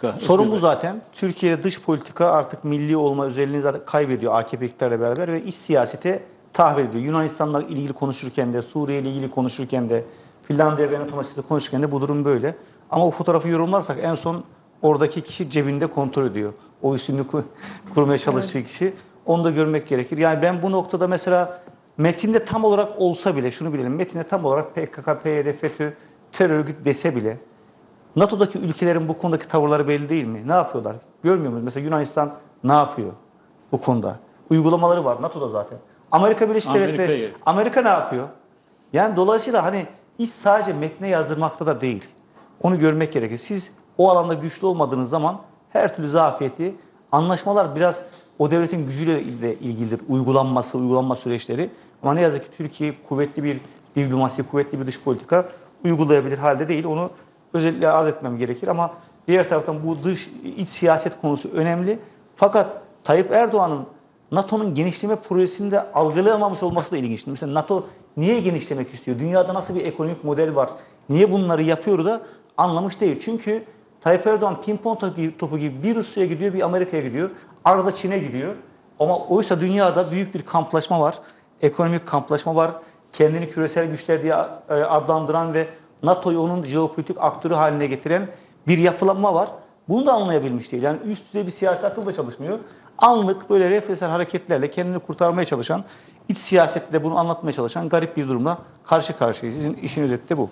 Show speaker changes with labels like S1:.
S1: politika.
S2: Sorun bu zaten. Türkiye'de dış politika artık milli olma özelliğini zaten kaybediyor AKP iktidarıyla beraber ve iç siyasete tahvil ediyor. Yunanistan'la ilgili konuşurken de, Suriye ile ilgili konuşurken de, Finlandiya ve NATO konuşurken de bu durum böyle. Ama o fotoğrafı yorumlarsak en son oradaki kişi cebinde kontrol ediyor. O üstünlüğü ku- kurmaya çalıştığı kişi. Onu da görmek gerekir. Yani ben bu noktada mesela metinde tam olarak olsa bile şunu bilelim. Metinde tam olarak PKK, PYD, FETÖ terör örgütü dese bile NATO'daki ülkelerin bu konudaki tavırları belli değil mi? Ne yapıyorlar? Görmüyor muyuz? Mesela Yunanistan ne yapıyor bu konuda? Uygulamaları var NATO'da zaten. Amerika Birleşik Devletleri. Amerika ne yapıyor? Yani dolayısıyla hani iş sadece metne yazdırmakta da değil. Onu görmek gerekir. Siz o alanda güçlü olmadığınız zaman her türlü zafiyeti, anlaşmalar biraz o devletin gücüyle ilgilidir. Uygulanması, uygulanma süreçleri. Ama ne yazık ki Türkiye kuvvetli bir diplomasi, kuvvetli bir dış politika uygulayabilir halde değil. Onu özellikle arz etmem gerekir ama diğer taraftan bu dış iç siyaset konusu önemli. Fakat Tayyip Erdoğan'ın NATO'nun genişleme projesinde algılayamamış olması da ilginç. Mesela NATO niye genişlemek istiyor? Dünyada nasıl bir ekonomik model var? Niye bunları yapıyor da anlamış değil. Çünkü Tayyip Erdoğan pimpon topu gibi bir Rusya'ya gidiyor, bir Amerika'ya gidiyor. Arada Çin'e gidiyor. Ama oysa dünyada büyük bir kamplaşma var. Ekonomik kamplaşma var. Kendini küresel güçler diye e, adlandıran ve NATO'yu onun jeopolitik aktörü haline getiren bir yapılanma var. Bunu da anlayabilmiş değil. Yani üst düzey bir siyasi akıl da çalışmıyor. Anlık böyle refleksel hareketlerle kendini kurtarmaya çalışan, iç siyasette de bunu anlatmaya çalışan garip bir durumla karşı karşıyayız. Sizin işin özeti de bu.